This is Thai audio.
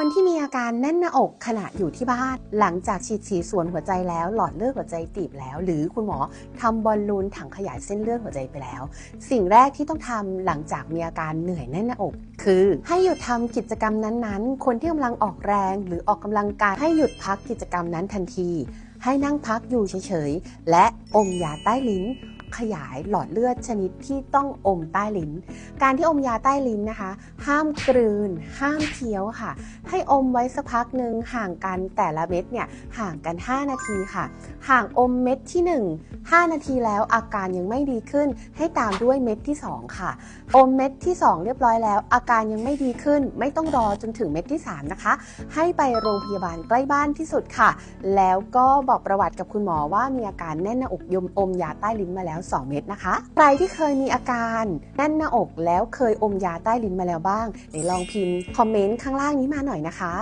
คนที่มีอาการแน่นหน้าอกขณะอยู่ที่บ้าน หลังจากฉีดสีส่วนหัวใจแล้ว หลอดเลือดหัวใจตีบแล้ว หรือคุณหมอทำบอลลูนถังขยายเส้นเลือดหัวใจไปแล้ว สิ่งแรกที่ต้องทำหลังจากมีอาการเหนื่อยแน่นหน้าอก คือ ให้หยุดทำกิจกรรมนั้นๆ คนที่กำลังออกแรงหรือออกกำลังกายให้หยุดพักกิจกรรมนั้นทันที ให้นั่งพักอยู่เฉยๆและอมยาใต้ลิ้นขยายหลอดเลือดชนิดที่ต้องอมใต้ลิ้น การที่อมยาใต้ลิ้นนะคะ ห้ามกลืน ห้ามเคี้ยวค่ะ ให้อมไว้สักพักหนึ่งห่างกันแต่ละเม็ดเนี่ยห่างกัน 5 นาทีค่ะ ห่างอมเม็ดที่ 1 5 นาทีแล้วอาการยังไม่ดีขึ้น ให้ตามด้วยเม็ดที่ 2 ค่ะ อมเม็ดที่ 2 เรียบร้อยแล้ว อาการยังไม่ดีขึ้น ไม่ต้องรอจนถึงเม็ดที่ 3 นะคะ ให้ไปโรงพยาบาลใกล้บ้านที่สุดค่ะ แล้วก็บอกประวัติกับคุณหมอว่ามีอาการแน่นหน้าอกยมอมยาใต้ลิ้นมาแล้ว 2 เม็ดนะคะ ใครที่เคยมีอาการแน่นหน้าอกแล้วเคยอมยาใต้ลิ้นมาแล้วบ้างบ้างไหนลองพิมพ์คอมเมนต์ข้างล่างนี้มาหน่อยนะคะ